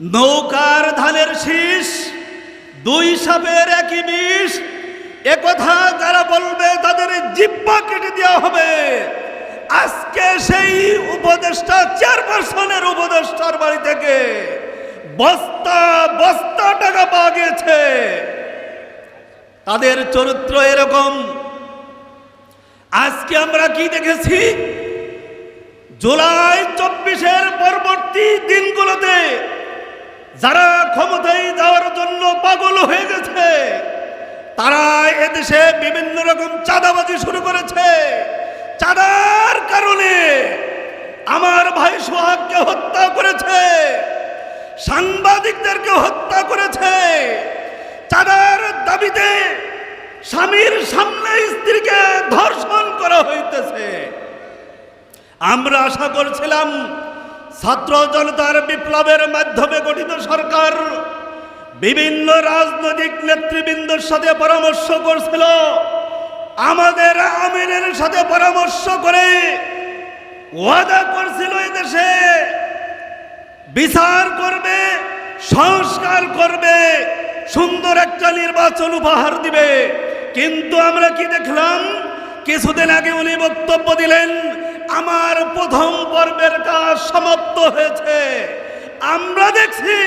নৌকার ধানের শীষ, দুই সাপের একই বিষ। একথা যারা বলবে, তাদের জিব্বা কেটে দেওয়া হবে। আজকে সেই উপদেষ্টা, চেয়ারপারসনের উপদেষ্টার বাড়ি থেকে বস্তা বস্তা টাকা পাওয়া গেছে তাদের চরিত্র এরকম। আজকে আমরা কি দেখেছি? জুলাই চব্বিশের পরবর্তী দিনগুলোতে যারা ক্ষমতায় যাওয়ার জন্য পাগল হয়ে গেছে, তারা এদেশে বিভিন্ন রকম চাঁদাবাজি শুরু করেছে। চাঁদার কারণে আমার ভাই সোহাগকে হত্যা করেছে, সাংবাদিকদেরকে হত্যা করেছে। চাঁদার দাবিতে স্বামীর সামনে স্ত্রীকে ধর্ষণ করা হইতেছে। আমরা আশা করছিলাম ছাত্র জনতার বিপ্লবের মাধ্যমে গঠিত সরকার বিভিন্ন রাজনৈতিক নেতৃবৃন্দর সাথে পরামর্শ করছিল। আমাদের আমিনের সাথে পরামর্শ করে ওয়াদা করছিল দেশে। বিচার করবে, সংস্কার করবে, সুন্দর একটা নির্বাচন উপহার দিবে। কিন্তু আমরা কি দেখলাম? কিছুদিন আগে উনি বক্তব্য দিলেন আমার প্রথম পর্বের কাজ সমাপ্ত হয়েছে। আমরা দেখছি,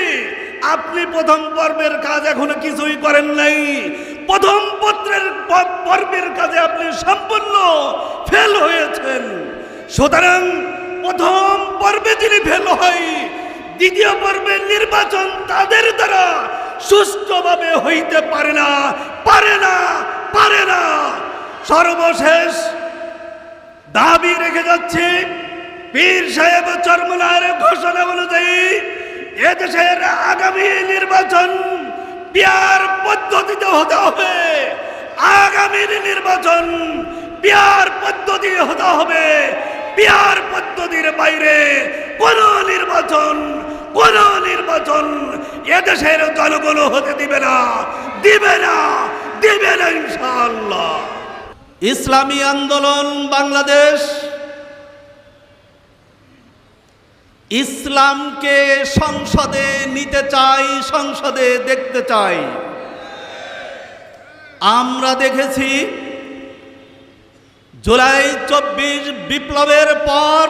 আপনি প্রথম পর্বের কাজ এখনও কিছুই করেন নাই। প্রথম পত্রের পর্বের কাজে আপনি সম্পূর্ণ ফেল হয়েছেন। সুতরাং প্রথম পর্বে যিনি ফেল হয়, দ্বিতীয় পর্বের নির্বাচন তাদের দ্বারা সুস্থভাবে হইতে পারে না পারে না পারে না। সর্বশেষ দাবি রেখে যাচ্ছি। পীর সাহেব চরমনার ঘোষণা অনুযায়ী এদেশের আগামী নির্বাচন পিয়ার পদ্ধতিতে হতে হবে। আগামীর নির্বাচন পিয়ার পদ্ধতি হতে হবে। পিয়ার পদ্ধতির বাইরে কোন নির্বাচন কোন নির্বাচন এদেশের জনগণ হতে দিবে না। দিবে না দিবে না ইনশাআল্লাহ। ইসলামী আন্দোলন বাংলাদেশ ইসলামকে সংসদে নিতে চাই, সংসদে দেখতে চাই। আমরা দেখেছি জুলাই চব্বিশ বিপ্লবের পর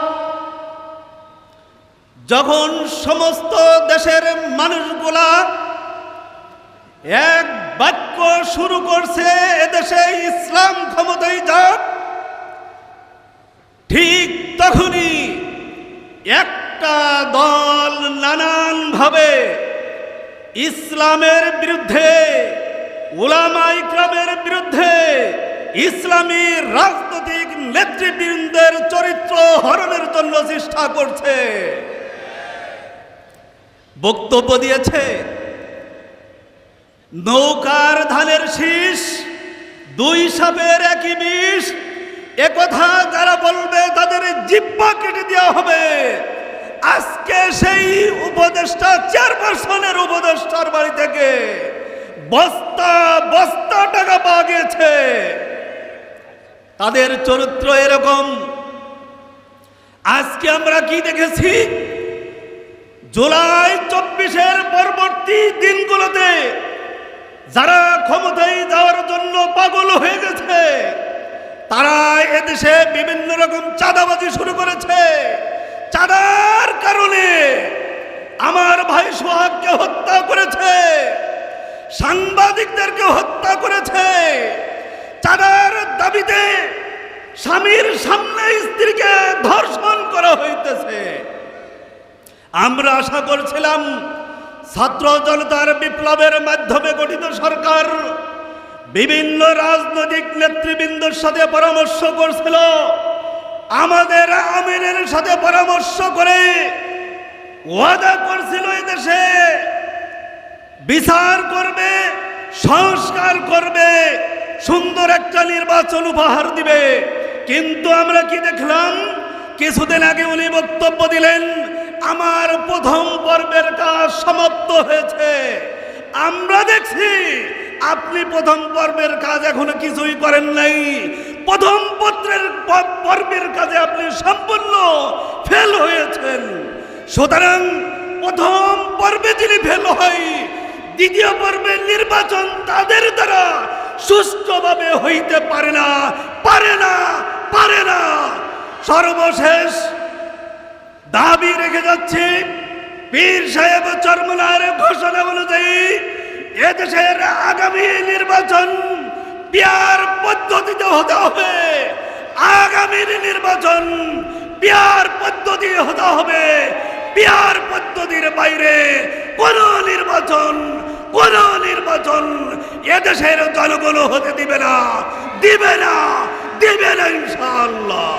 যখন সমস্ত দেশের মানুষগুলা এক বাক্য শুরু করছে এদেশে ইসলাম ক্ষমতায় যাক। ঠিক তখনই একটা দল নানানভাবে ইসলামের বিরুদ্ধে উলামা ইকরামের বিরুদ্ধে ইসলামী রাজনৈতিক নেতৃবৃন্দের চরিত্র হরণের জন্য চেষ্টা করছে। বক্তব্য দিয়েছে নৌকার ধানের শীষ, দুই সাপের একই বিষ। একথা যারা বলবে, তাদের জিব্বা কেটে দেওয়া হবে। আজকে সেই উপদেষ্টা, চেয়ারপারসনের উপদেষ্টার বাড়ি থেকে বস্তা বস্তা টাকা পাওয়া গেছে তাদের চরিত্র এরকম। আজকে আমরা কি দেখেছি? জুলাই চব্বিশের পরবর্তী দিনগুলোতে যারা ক্ষমতায় যাওয়ার জন্য পাগল হয়ে গেছে, তারা এদেশে বিভিন্ন রকম চাঁদাবাজি শুরু করেছে। চাঁদার কারণে আমার ভাই সোহাগকে হত্যা করেছে, সাংবাদিকদেরকে হত্যা করেছে। চাঁদার দাবিতে স্বামীর সামনে স্ত্রীকে ধর্ষণ করা হইতেছে। আমরা আশা করছিলাম ছাত্র জনতার বিপ্লবের মাধ্যমে গঠিত সরকার বিভিন্ন রাজনৈতিক নেতৃবৃন্দর সাথে পরামর্শ করছিল। আমাদের আমিনের সাথে পরামর্শ করে ওয়াদা করছিল দেশে। বিচার করবে, সংস্কার করবে, সুন্দর একটা নির্বাচন উপহার দিবে। কিন্তু আমরা কি দেখলাম? কিছুদিন আগে উনি বক্তব্য দিলেন আমার প্রথম পর্বের কাজ সমাপ্ত হয়েছে। আমরা দেখছি, আপনি প্রথম পর্বের কাজ এখনও কিছুই করেন নাই। প্রথম পত্রের পর্বের কাজে আপনি সম্পূর্ণ ফেল হয়েছেন। সুতরাং প্রথম পর্বে যিনি ফেল হয়, দ্বিতীয় পর্বের নির্বাচন তাদের দ্বারা সুষ্ঠুভাবে হইতে পারে না পারে না পারে না। সর্বশেষ দাবি রেখে যাচ্ছি। পীর সাহেব চরমনার ঘোষণা অনুযায়ী এদেশের আগামী নির্বাচন পিয়ার পদ্ধতিতে হতে হবে। আগামীর নির্বাচন পিয়ার পদ্ধতি হতে হবে। পিয়ার পদ্ধতির বাইরে কোন নির্বাচন কোন নির্বাচন এদেশের জনগণ হতে দিবে না। দিবে না দিবে না ইনশাআল্লাহ।